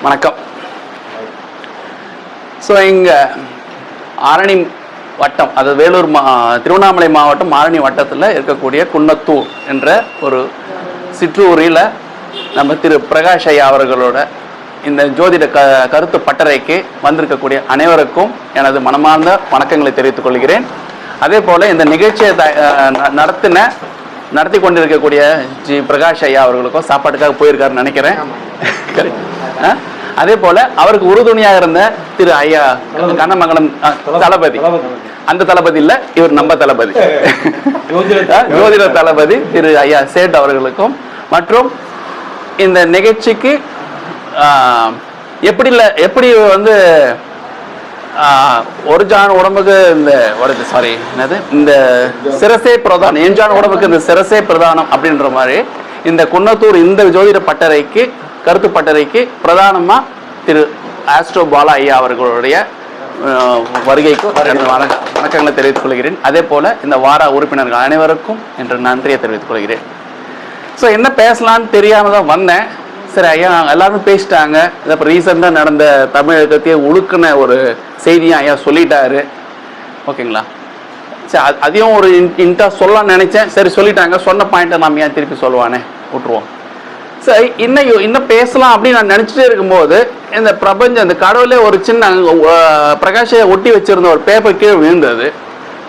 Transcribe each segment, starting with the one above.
வணக்கம் ஸோ இங்கே ஆரணி வட்டம் அது வேலூர் மா திருவண்ணாமலை மாவட்டம் ஆரணி வட்டத்தில் இருக்கக்கூடிய குன்னத்தூர் என்ற ஒரு சிற்றூரில் நம்ம திரு பிரகாஷ் ஐயா அவர்களோட இந்த ஜோதிட க கருத்து பட்டறைக்கு வந்திருக்கக்கூடிய அனைவருக்கும் எனது மனமார்ந்த வணக்கங்களை தெரிவித்துக் கொள்கிறேன் அதே போல் இந்த நிகழ்ச்சியை த நடத்தின நடத்தி கொண்டிருக்கக்கூடிய ஜி பிரகாஷ் ஐயா அவர்களுக்கும் சாப்பாட்டுக்காக போயிருக்காருன்னு நினைக்கிறேன். ஆ? அதே போல அவருக்கு உறுதுணையாக இருந்த திரு ஐயா கண்ணமங்கலம் தளபதி அந்த தளபதி இல்ல இவர் நம்ம தளபதி. ஜோதிட தளபதி. திரு ஐயா சேட் அவர்களுக்கும். மற்றும் இந்த நிகழ்ச்சிக்கு எப்படி இல்ல எப்படி வந்து ஒரு ஜான் உடம்புக்கு இந்த வருது சாரி என்னது? இந்த சிரசே பிரதானம் எஞ்சான் உடம்புக்கு இந்த சிரசே பிரதானம் அப்படின்ற மாதிரி இந்த குன்னத்தூர் இந்த ஜோதிட பட்டறைக்கு கருத்து பட்டறைக்கு பிரதானமாக திரு ஆஸ்ட்ரோ பாலா ஐயா அவர்களுடைய வருகைக்கு எனது வணக்கங்களை தெரிவித்துக் கொள்கிறேன். அதே போல் இந்த வார உறுப்பினர்கள் அனைவருக்கும் என்று நன்றியை தெரிவித்துக் கொள்கிறேன். ஸோ என்ன பேசலான்னு தெரியாமல் தான் வந்தேன். சரி ஐயா எல்லாருமே பேசிட்டாங்க. இதை இப்போ ரீசெண்டாக நடந்த தமிழகத்தையே உழுக்குன ஒரு செய்தியை ஐயா சொல்லிட்டாரு. ஓகேங்களா? சரி அது- அதையும் ஒரு இன்ட்டாக சொல்லலாம்னு நினச்சேன். சரி சொல்லிட்டாங்க. சொன்ன பாயிண்ட்டை நாம் ஏன் திருப்பி சொல்லுவானே? விட்டுருவோம். சரி இன்னும் இன்னும் பேசலாம் அப்படின்னு நான் நினச்சிட்டே இருக்கும்போது இந்த பிரபஞ்சம் இந்த கடவுளே ஒரு சின்ன பிரகாஷையை பிரகாஷை ஒட்டி வச்சிருந்த ஒரு பேப்பர் கீழே விழுந்தது.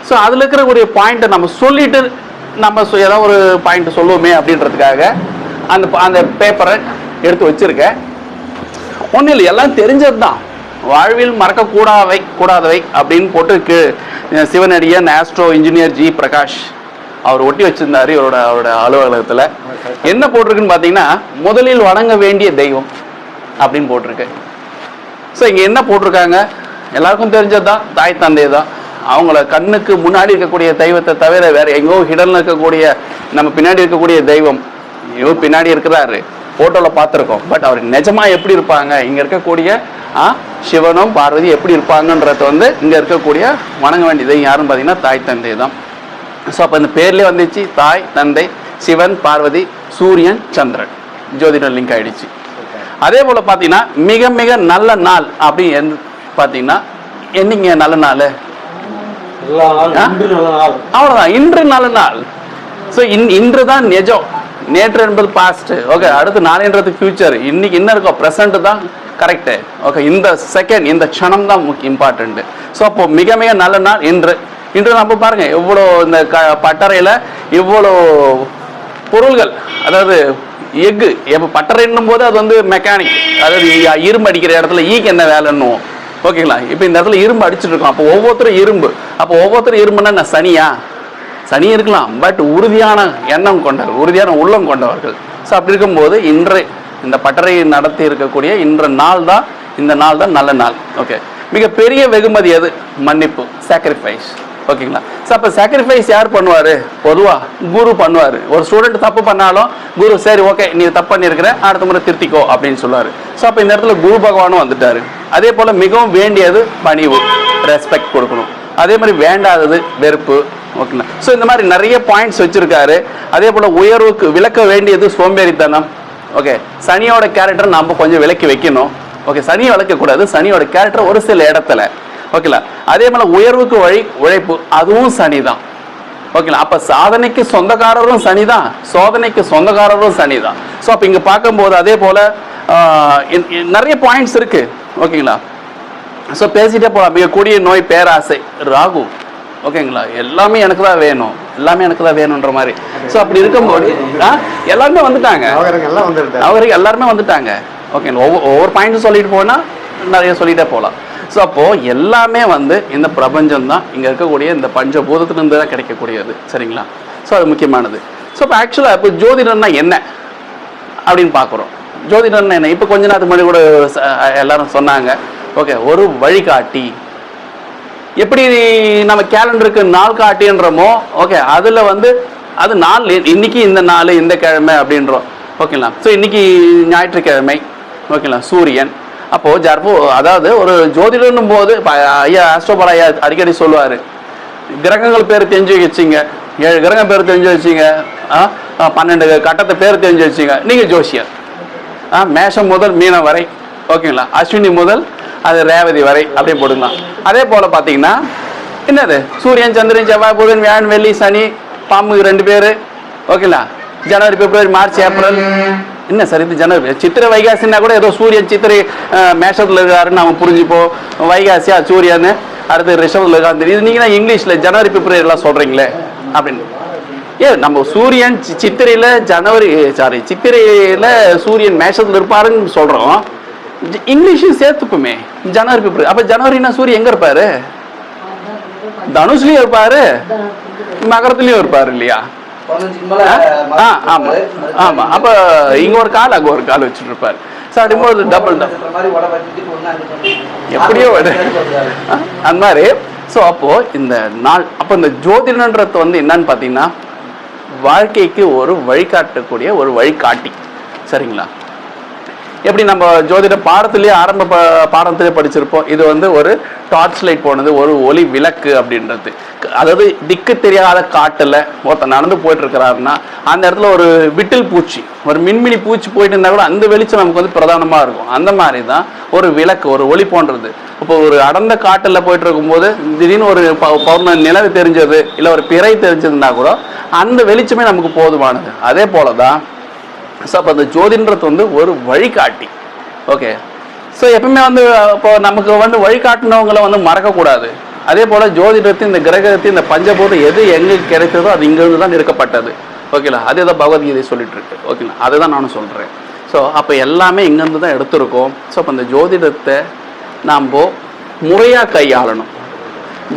ஸோ அதில் இருக்கக்கூடிய பாயிண்ட்டை நம்ம சொல்லிட்டு நம்ம சொ- ஏதாவது ஒரு பாயிண்ட் சொல்லுவோமே அப்படின்றதுக்காக அந்த அந்த பேப்பரை எடுத்து வச்சிருக்கேன். ஒன்றும் இல்லை எல்லாம் தெரிஞ்சது தான் வாழ்வில் மறக்கக்கூடாதவை கூடாதவை அப்படின்னு போட்டு சிவனடியன் ஆஸ்ட்ரோ இன்ஜினியர் ஜி பிரகாஷ். அவர் ஒட்டி வச்சிருந்தாரு இவரோட அவரோட அலுவலகத்தில். என்ன போட்டிருக்குன்னு பார்த்தீங்கன்னா முதலில் வணங்க வேண்டிய தெய்வம் அப்படின்னு போட்டிருக்கு. ஸோ இங்கே என்ன போட்டிருக்காங்க? எல்லாருக்கும் தெரிஞ்சது தான் தாய் தந்தை தான் அவங்கள கண்ணுக்கு முன்னாடி இருக்கக்கூடிய தெய்வத்தை தவிர வேற எங்கோ ஹிடலில் இருக்கக்கூடிய நம்ம பின்னாடி இருக்கக்கூடிய தெய்வம் ஐயோ பின்னாடி இருக்கிறாரு. ஃபோட்டோவில் பார்த்துருக்கோம். பட் அவர் நிஜமா எப்படி இருப்பாங்க? இங்கே இருக்கக்கூடிய ஆ, சிவனும் பார்வதி எப்படி இருப்பாங்கன்றது வந்து இங்கே இருக்கக்கூடிய வணங்க வேண்டியது யாருன்னு பார்த்தீங்கன்னா தாய் தந்தை தான் ஸோ அப்போ இந்த பேர்லேயே வந்துச்சு தாய் தந்தை சிவன் பார்வதி சூரியன் சந்திரன். ஜோதிடம் லிங்க் ஆயிடுச்சு. அதே போல் பார்த்தீங்கன்னா மிக மிக நல்ல நாள் அப்படி எந்த பார்த்தீங்கன்னா என்னைங்க நல்ல நாள்? அவ்வளோதான் இன்று நல்ல நாள். ஸோ இன் இன்று தான் நிஜம். நேற்று என்பது பாஸ்ட் ஓகே அடுத்து நாளைன்றது ஃபியூச்சர் இன்னைக்கு என்ன இருக்கோ ப்ரெசண்ட் தான் கரெக்டு ஓகே இந்த செகண்ட் இந்த க்ஷணம் தான் முக்கிய இம்பார்ட்டண்ட்டு ஸோ அப்போ மிக மிக நல்ல நாள் இன்று. இன்று நம்ம பாருங்க எவ்வளோ இந்த க பட்டறையில் இவ்வளோ பொருள்கள் அதாவது எஃகு. எப்போ பட்டறைன்னும் போது அது வந்து மெக்கானிக் அதாவது இரும்பு அடிக்கிற இடத்துல ஈக்கு என்ன வேலைன்னுவோம். ஓகேங்களா இப்போ இந்த இடத்துல இரும்பு அடிச்சுட்டு இருக்கோம் அப்போ ஒவ்வொருத்தரும் இரும்பு. அப்போ ஒவ்வொருத்தரும் இரும்புன்னா என்ன? சனியா? சனி இருக்கலாம். பட் உறுதியான எண்ணம் கொண்டவர் உறுதியான உள்ளம் கொண்டவர்கள். ஸோ அப்படி இருக்கும்போது இன்று இந்த பட்டறை நடத்தி இருக்கக்கூடிய இன்ற நாள் தான் இந்த நாள் தான் நல்ல நாள். ஓகே மிகப்பெரிய வெகுமதி அது மன்னிப்பு சாக்ரிஃபைஸ் ஓகேங்களா? ஸோ அப்போ சாக்ரிஃபைஸ் யார் பண்ணுவார்? பொதுவாக குரு பண்ணுவார். ஒரு ஸ்டூடெண்ட் தப்பு பண்ணாலும் குரு சரி ஓகே நீ தப்பு பண்ணியிருக்கிற அடுத்த முறை திருத்திக்கோ அப்படின்னு சொல்லுவார். ஸோ அப்போ இந்த இடத்துல குரு பகவானும் வந்துட்டாரு. அதே போல் மிகவும் வேண்டியது பணிவு ரெஸ்பெக்ட் கொடுக்கணும். அதே மாதிரி வேண்டாதது வெறுப்பு ஓகேங்களா? ஸோ இந்த மாதிரி நிறைய பாயிண்ட்ஸ் வச்சுருக்காரு. அதே போல் உயர்வுக்கு விளக்க வேண்டியது சோம்பேறித்தனம். ஓகே சனியோட கேரக்டர் நம்ம கொஞ்சம் விலக்கி வைக்கணும். ஓகே சனியை விளக்கக்கூடாது சனியோட கேரக்டர் ஒரு சில இடத்துல. ஓகேங்களா அதே மாதிரி உயர்வுக்கு வழி உழைப்பு அதுவும் சனி தான் ஓகேங்களா அப்போ சாதனைக்கு சொந்தக்காரரும் சனி தான் சோதனைக்கு சொந்தக்காரரும் சனி தான் ஸோ அப்போ இங்கே பார்க்கும்போது அதே போல் நிறைய பாயிண்ட்ஸ் இருக்கு. ஓகேங்களா? ஸோ பேசிட்டே போகலாம் மிக கொடிய நோய் பேராசை ராகு. ஓகேங்களா? எல்லாமே எனக்கு தான் வேணும். எல்லாமே எனக்கு தான் வேணுன்ற மாதிரி. ஸோ அப்படி இருக்கும்போது எல்லாருமே வந்துட்டாங்க. அவருக்கு எல்லாருமே வந்துட்டாங்க. ஓகே ஒவ்வொரு ஒவ்வொரு பாயிண்ட்டும் சொல்லிட்டு போனால் நிறைய சொல்லிட்டே போகலாம் ஸோ அப்போது எல்லாமே வந்து இந்த பிரபஞ்சம் தான். இங்கே இருக்கக்கூடிய இந்த பஞ்சபூதத்திலிருந்து தான் கிடைக்கக்கூடியது. சரிங்களா? ஸோ அது முக்கியமானது. ஸோ இப்போ ஆக்சுவலாக இப்போ ஜோதிடம்னா என்ன? அப்படின்னு பார்க்குறோம். ஜோதிடம்னா என்ன? இப்போ கொஞ்ச நேரத்துக்கு முன்னாடி கூட எல்லாரும் சொன்னாங்க. ஓகே ஒரு வழிகாட்டி. எப்படி நம்ம கேலண்டருக்கு நாள் காட்டின்றோமோ ஓகே அதில் வந்து அது நாள் இன்னைக்கு இந்த நாள் இந்த கிழமை அப்படின்றோம். ஓகேங்களா ஸோ இன்னைக்கு ஞாயிற்றுக்கிழமை. ஓகேங்களா சூரியன். அப்போது ஜர்போ அதாவது ஒரு ஜோதிடர்னும் போது ஐயா ஆஸ்ட்ரோபால் ஐயா அடிக்கடி சொல்லுவார். கிரகங்கள் பேர் தெரிஞ்சு வச்சுங்க. ஏழு கிரகம் பேர் தெரிஞ்சு வச்சுங்க. ஆ, பன்னெண்டு கட்டத்தை பேர் தெரிஞ்சு வச்சுங்க. நீங்கள் ஜோசியர். ஆ மேஷம் முதல் மீனம் வரை. ஓகேங்களா? அஸ்வினி முதல் அது ரேவதி வரை. அப்படியே போட்டுக்கலாம். அதே போல் பார்த்தீங்கன்னா என்னது? சூரியன் சந்திரன் செவ்வாய் புதன் வியாழன் வெள்ளி சனி பாம்பு ரெண்டு பேர். ஓகேங்களா? ஜனவரி பிப்ரவரி மார்ச் ஏப்ரல். என்ன சார் இது ஜனவரி சித்திரை வைகாசின்னா கூட ஏதோ சூரியன் சித்திரை மேஷத்தில் இருக்காருன்னு நம்ம புரிஞ்சுப்போம் வைகாசியா சூரியன் அடுத்து ரிஷபத்தில் இருக்கான்னு தெரியுது நீங்கள் இங்கிலீஷில் ஜனவரி பிப்ரவரிலாம் சொல்கிறீங்களே அப்படின்னு. ஏ நம்ம சூரியன் சி- ஜனவரி சாரி சித்திரையில் சூரியன் மேஷத்தில் இருப்பாருன்னு சொல்கிறோம் இங்கிலீஷும் சேர்த்துப்போமே ஜனவரி பிப்ரவரி அப்போ ஜனவரினா சூரியன் எங்கே இருப்பாரு? தனுஷ்லேயும் இருப்பாரு மகரத்துலேயும் இருப்பாரு இல்லையா? ஆ? ஆமா. ஆமா. அப்ப இங்க ஒரு கால் அங்க ஒரு கால் வச்சுட்டு இருப்பாரு ஸோ அப்படிங்கும்போது டபுள் பண்ணி. எப்படியோ அந்த மாதிரி. ஸோ அப்போ இந்த நாள் அப்போ இந்த ஜோதிடன்றது வந்து என்னன்னு பார்த்தீங்கன்னா வாழ்க்கைக்கு ஒரு வழிகாட்டக்கூடிய ஒரு வழிகாட்டி. சரிங்களா? எப்படி நம்ம ஜோதிட பாடத்திலேயே ஆரம்ப ப- பாடத்திலே படிச்சிருப்போம். இது வந்து ஒரு டார்ச் லைட் போனது ஒரு ஒளி விளக்கு அப்படின்றது. அதாவது திக்கு தெரியாத காட்டில் ஒருத்தர் நடந்து போயிட்டு இருக்கிறாருன்னா அந்த இடத்துல ஒரு விட்டில் பூச்சி ஒரு மின்மினி பூச்சி போயிட்டு இருந்தால் கூட அந்த வெளிச்சம் நமக்கு வந்து பிரதானமாக இருக்கும். அந்த மாதிரி தான் ஒரு விளக்கு ஒரு ஒளி போன்றது. இப்போ ஒரு அடர்ந்த காட்டில் போயிட்டு இருக்கும்போது திடீர்னு ஒரு பௌர்ண நிலவு தெரிஞ்சது இல்லை ஒரு பிறை தெரிஞ்சதுன்னா கூட அந்த வெளிச்சமே நமக்கு போதுமானது. அதே போலதான் ஸோ அப்போ அந்த ஜோதின்றது வந்து ஒரு வழிகாட்டி. ஓகே? ஸோ எப்பவுமே வந்து இப்போ நமக்கு வந்து வழிகாட்டினவங்களை வந்து மறக்கக்கூடாது. அதே போல் ஜோதிடத்தின் இந்த கிரகத்தின் இந்த பஞ்சபூதம் எது எங்கே கிடைத்ததோ அது இங்கிருந்து தான் இருக்கப்பட்டது. ஓகேங்களா அதே தான் பகவத்கீதை சொல்லிட்டு இருக்கு ஓகேங்களா அதை தான் நானும் சொல்கிறேன் ஸோ அப்போ எல்லாமே இங்கேருந்து தான் எடுத்திருக்கோம். ஸோ அப்போ அந்த ஜோதிடத்தை நாம் முறையாக கையாளணும்.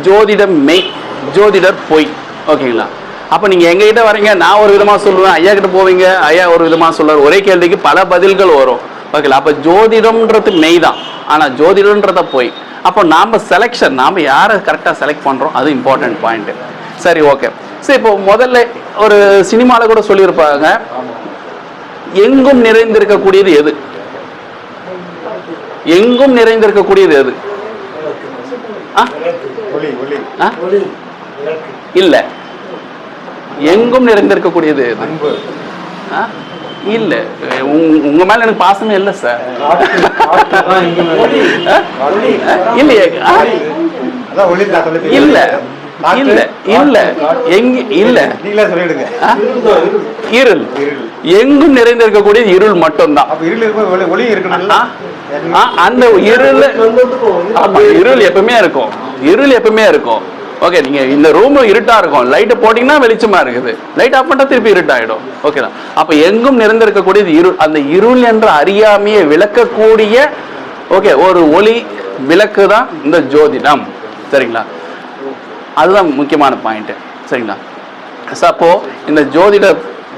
ஜோதிடம் மெய் ஜோதிடர் பொய். ஓகேங்களா அப்போ நீங்கள் எங்ககிட்ட வரீங்க நான் ஒரு விதமாக சொல்லுவேன் ஐயா கிட்ட போவீங்க ஐயா ஒரு விதமாக சொல்லுவார் ஒரே கேள்விக்கு பல பதில்கள் வரும். ஓகேங்களா அப்போ ஜோதிடம்ன்றது மெய் தான் ஆனால் ஜோதிடம்ன்றத பொய் அப்போ நாம் செலெக்ஷன் நாம் யாரை கரெக்டாக செலக்ட் பண்ணுறோம் அது இம்பார்ட்டன்ட் பாயிண்ட்டு சரி ஓகே சரி இப்போ முதல்ல ஒரு சினிமாவில் கூட சொல்லியிருப்பாங்க. எங்கும் நிறைந்திருக்கக்கூடியது எது? எங்கும் நிறைந்திருக்கக்கூடியது எது? இல்ல. எங்கும் நிறைந்திருக்கக்கூடியது எது? ஆ? இல்ல. உங்க- மேல எனக்கு பாசமே இல்ல சார் இல்லையே. இல்ல. இல்ல. இல்ல. எங்க இல்ல. சொல்லிடுங்க இருள். இருள் எங்கும் நிறைந்திருக்கக்கூடியது இருள் மட்டும்தான். அப்ப இருள் இருக்கும் ஒளி அந்த இருள் இருள் எப்பவுமே இருக்கும். இருள் எப்பவுமே இருக்கும். ஓகே நீங்கள் இந்த ரூம் இருட்டாக இருக்கும். லைட்டை போட்டிங்கன்னா வெளிச்சமாக இருக்குது. லைட் ஆஃப் பண்ணா திருப்பி இருட்டாயிடும். தான். அப்போ எங்கும் நிறைந்திருக்கக்கூடியது இருள் அந்த இருள் என்ற அறியாமையை விளக்கக்கூடிய ஓகே ஒரு ஒளி விளக்கு தான் இந்த ஜோதிடம். சரிங்களா? அதுதான் முக்கியமான பாயிண்ட்டு சரிங்களா? ஸோ அப்போது இந்த ஜோதிட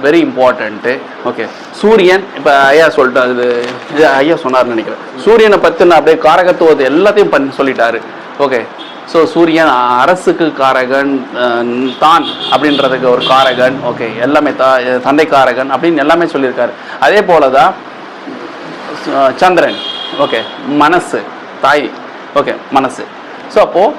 வெரி இம்பார்ட்டண்ட்டு ஓகே சூரியன் இப்போ ஐயா சொல்லிட்டாரு அது இது ஐயா சொன்னார்னு நினைக்கிறேன். சூரியனை பற்றின அப்படியே காரகத்துவத்தை எல்லாத்தையும் பண்ணி சொல்லிட்டாரு. ஓகே ஸோ சூரியன் அரசுக்கு காரகன் தான் அப்படின்றதுக்கு ஒரு காரகன். ஓகே எல்லாமே தா தந்தை காரகன் அப்படின்னு எல்லாமே சொல்லியிருக்காரு. அதே போல தான் சந்திரன். ஓகே மனசு தாய். ஓகே மனசு. ஸோ அப்போது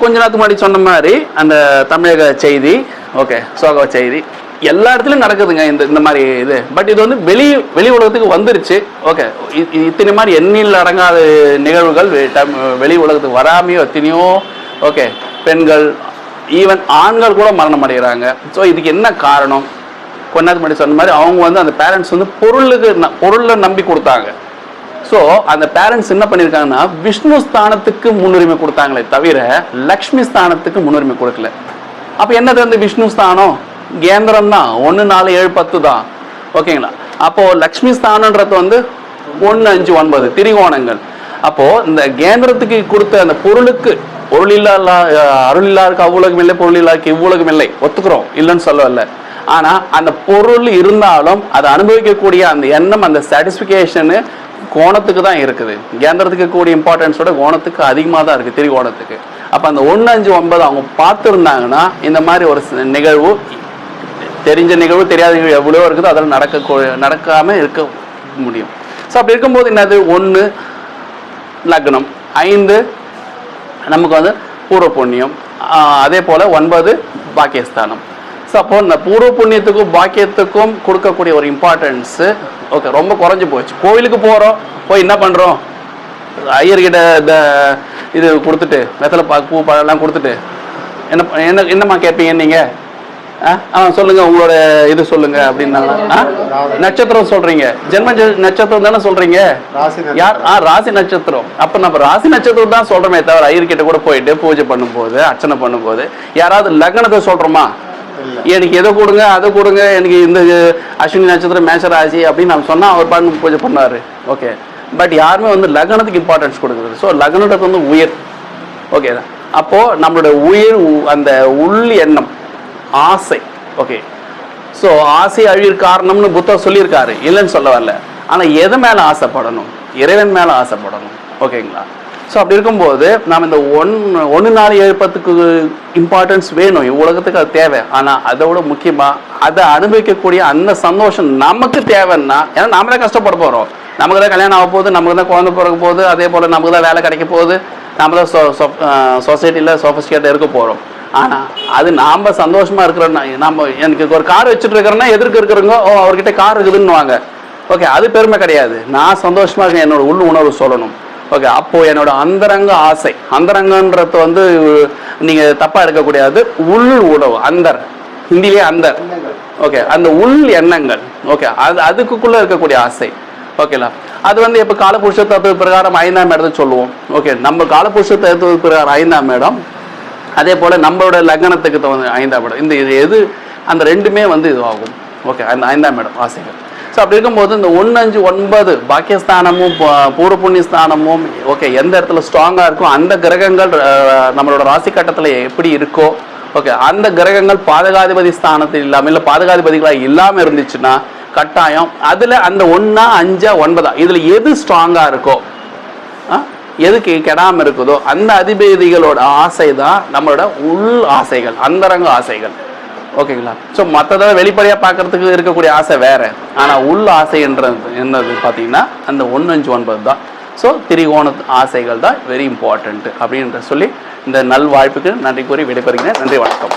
கொஞ்ச நேரத்துக்கு முன்னாடி சொன்ன மாதிரி அந்த தமிழக செய்தி. ஓகே சோக செய்தி. எல்லா இடத்துலையும் நடக்குதுங்க இந்த இந்த மாதிரி இது. பட் இது வந்து வெளி வெளி உலகத்துக்கு வந்துருச்சு. ஓகே இத்தனை மாதிரி எண்ணில் அடங்காத நிகழ்வுகள் வெ- டம்- வெளி உலகத்துக்கு வராமையோ எத்தனையோ ஓகே பெண்கள் ஈவன் ஆண்கள் கூட மரணம் அடைகிறாங்க. ஸோ இதுக்கு என்ன காரணம்? கொண்டாந்து மணி முன்னாடி சொன்ன மாதிரி அவங்க வந்து அந்த பேரண்ட்ஸ் வந்து பொருளுக்கு ந- பொருளை நம்பி கொடுத்தாங்க. ஸோ அந்த பேரண்ட்ஸ் என்ன பண்ணியிருக்காங்கன்னா விஷ்ணு ஸ்தானத்துக்கு முன்னுரிமை கொடுத்தாங்களே தவிர லக்ஷ்மி ஸ்தானத்துக்கு முன்னுரிமை கொடுக்கல. அப்போ என்னது வந்து விஷ்ணு ஸ்தானம்? கேந்திரம் தான் ஒன்று நாலு ஏழு பத்து தான். ஓகேங்களா? அப்போது லக்ஷ்மி ஸ்தானன்றது வந்து ஒன்று அஞ்சு ஒன்பது திரிகோணங்கள். அப்போது இந்த கேந்திரத்துக்கு கொடுத்த அந்த பொருளுக்கு பொருளில்லா அருளில்லாருக்கு அருள் அவ்வுலகம் இல்லை பொருளில்லாருக்கு இவ்வுலகம் இல்லை. ஒத்துக்கிறோம். இல்லைன்னு சொல்லவில்லை. ஆனால் அந்த பொருள் இருந்தாலும் அதை அனுபவிக்கக்கூடிய அந்த எண்ணம் அந்த சாட்டிஸ்ஃபிகேஷனு கோணத்துக்கு தான் இருக்குது. கேந்திரத்துக்கு கூடிய இம்பார்ட்டன்ஸோட கோணத்துக்கு அதிகமாக தான் இருக்குது திரிகோணத்துக்கு. அப்போ அந்த ஒன்று அஞ்சு ஒன்பது அவங்க பார்த்துருந்தாங்கன்னா இந்த மாதிரி ஒரு நிகழ்வு தெரிஞ்ச நிகழ்வு தெரியாத நிகழ்வு எவ்வளோ இருக்குதோ அதெல்லாம் நடக்க நடக்காமல் இருக்க முடியும். ஸோ அப்படி இருக்கும்போது என்னது? ஒன்று லக்னம். ஐந்து நமக்கு வந்து பூர்வ புண்ணியம். அதே போல் ஒன்பது பாக்கியஸ்தானம். ஸோ அப்போ இந்த பூர்வ புண்ணியத்துக்கும் பாக்கியத்துக்கும் கொடுக்கக்கூடிய ஒரு இம்பார்ட்டன்ஸு ஓகே ரொம்ப குறைஞ்சி போச்சு. கோவிலுக்கு போகிறோம் போய் என்ன பண்ணுறோம் ஐயர்கிட்ட இந்த இது கொடுத்துட்டு வெத்தலை பா பூ பழம்லாம் கொடுத்துட்டு என்ன என்ன என்னம்மா கேட்பீங்க நீங்கள் ஆ? சொல்லுங்க உங்களோட இது சொல்லுங்க அப்படின்னாங்க ஆ? நட்சத்திரம் சொல்றீங்க. ஜென்ம நட்சத்திரம் தானே சொல்றீங்க. யார்? ஆ ராசி நட்சத்திரம். அப்ப நம்ம ராசி நட்சத்திரம் தான் சொல்றோமே தவிர ஐயர்கிட்ட கூட போயிட்டு பூஜை பண்ணும்போது அர்ச்சனை பண்ணும்போது யாராவது லக்னத்தை சொல்றோமா. எனக்கு எதை கொடுங்க அதை கொடுங்க எனக்கு இந்த அஸ்வினி நட்சத்திரம் மேஷ ராசி அப்படின்னு நம்ம சொன்னா அவர் பாட்டு பூஜை பண்ணாரு ஓகே பட் யாருமே வந்து லக்னத்துக்கு இம்பார்ட்டன்ஸ் கொடுக்குறது ஸோ லக்னத்துக்கு வந்து உயிர். ஓகே அப்போ நம்மளோட உயிர் அந்த உள் எண்ணம் ஆசை. ஓகே ஸோ ஆசை அழிவிற்கு காரணம்னு புத்தர் சொல்லியிருக்காரு. இல்லைன்னு சொல்ல வரல. ஆனால் எது மேலே ஆசைப்படணும்? இறைவன் மேலே ஆசைப்படணும். ஓகேங்களா ஸோ அப்படி இருக்கும்போது நாம் இந்த ஒன் ஒன்று நாள் எழுப்பத்துக்கு இம்பார்ட்டன்ஸ் வேணும். உலகத்துக்கு அது தேவை. ஆனால் அதை விட முக்கியமாக அதை அனுபவிக்கக்கூடிய அந்த சந்தோஷம் நமக்கு தேவைன்னா ஏன்னா நாமளே கஷ்டப்பட போகிறோம் நமக்கு தான் கல்யாணம் ஆக போகுது நமக்கு தான் குழந்தை பிறக்க போகுது அதே போல் நமக்கு தான் வேலை கிடைக்க போகுது. நம்ம தான் சொ சொசைட்டியில் சோஃபிஸ்டிகேட்டாக இருக்க போகிறோம் ஆனால் அது நாம் சந்தோஷமாக இருக்கிறோன்னா நம்ம எனக்கு ஒரு கார் வச்சுட்டு இருக்கிறேன்னா எதிர்க்க இருக்கிறவங்க ஓ அவர்கிட்ட கார் இருக்குதுன்னுவாங்க. ஓகே அது பெருமை கிடையாது. நான் சந்தோஷமாக இருக்கேன். என்னோட உள் உணர்வு சொல்லணும். ஓகே அப்போது என்னோட அந்தரங்க ஆசை. அந்தரங்கன்றது வந்து நீங்கள் தப்பாக எடுக்கக்கூடாது உள் உணவு அந்தர். ஹிந்திலேயே அந்தர். ஓகே அந்த உள் எண்ணங்கள். ஓகே அது அதுக்குள்ளே இருக்கக்கூடிய ஆசை. ஓகேலா அது வந்து இப்போ காலபுருஷ தத்துவ பிரகாரம் ஐந்தாம் இடத்தை சொல்லுவோம். ஓகே நம்ம காலபுருஷ தத்துவ பிரகாரம் ஐந்தாம் இடம் அதே போல் நம்மளோட லக்னத்துக்கு தகுந்த ஐந்தாம் இடம். இந்த இது எது? அந்த ரெண்டுமே வந்து இதுவாகும். ஓகே அந்த ஐந்தாம் இடம் ஆசைகள் ஸோ அப்படி இருக்கும்போது இந்த ஒன்று அஞ்சு ஒன்பது பாக்கியஸ்தானமும் ப- பூர்வ புண்ணிய ஸ்தானமும் ஓகே எந்த இடத்துல ஸ்ட்ராங்காக இருக்கோ அந்த கிரகங்கள் நம்மளோட ராசி கட்டத்தில் எப்படி இருக்கோ ஓகே அந்த கிரகங்கள் பாதகாதிபதி ஸ்தானத்தில் இல்லாமல் இல்லை பாதகாதிபதிகளாக இல்லாமல் இருந்துச்சுன்னா கட்டாயம் அதில் அந்த ஒன்றா அஞ்சா ஒன்பதா இதில் எது ஸ்ட்ராங்காக இருக்கோ எதுக்கு கெடாமல் இருக்குதோ அந்த அதிபதிகளோட ஆசை தான் நம்மளோட உள் ஆசைகள் அந்தரங்க ஆசைகள். ஓகேங்களா? ஸோ மற்றதை வெளிப்படையாக பார்க்கறதுக்கு இருக்கக்கூடிய ஆசை வேற. ஆனால் உள் ஆசைன்றது என்னது பார்த்தீங்கன்னா அந்த ஒன்று அஞ்சு ஒன்பது தான். ஸோ திரிகோண ஆசைகள் தான் வெரி இம்பார்ட்டண்ட்டு அப்படின்ற சொல்லி இந்த நல்வாழ்ப்புக்கு நன்றி கூறி விடைபெறுகிறேன். நன்றி வணக்கம்.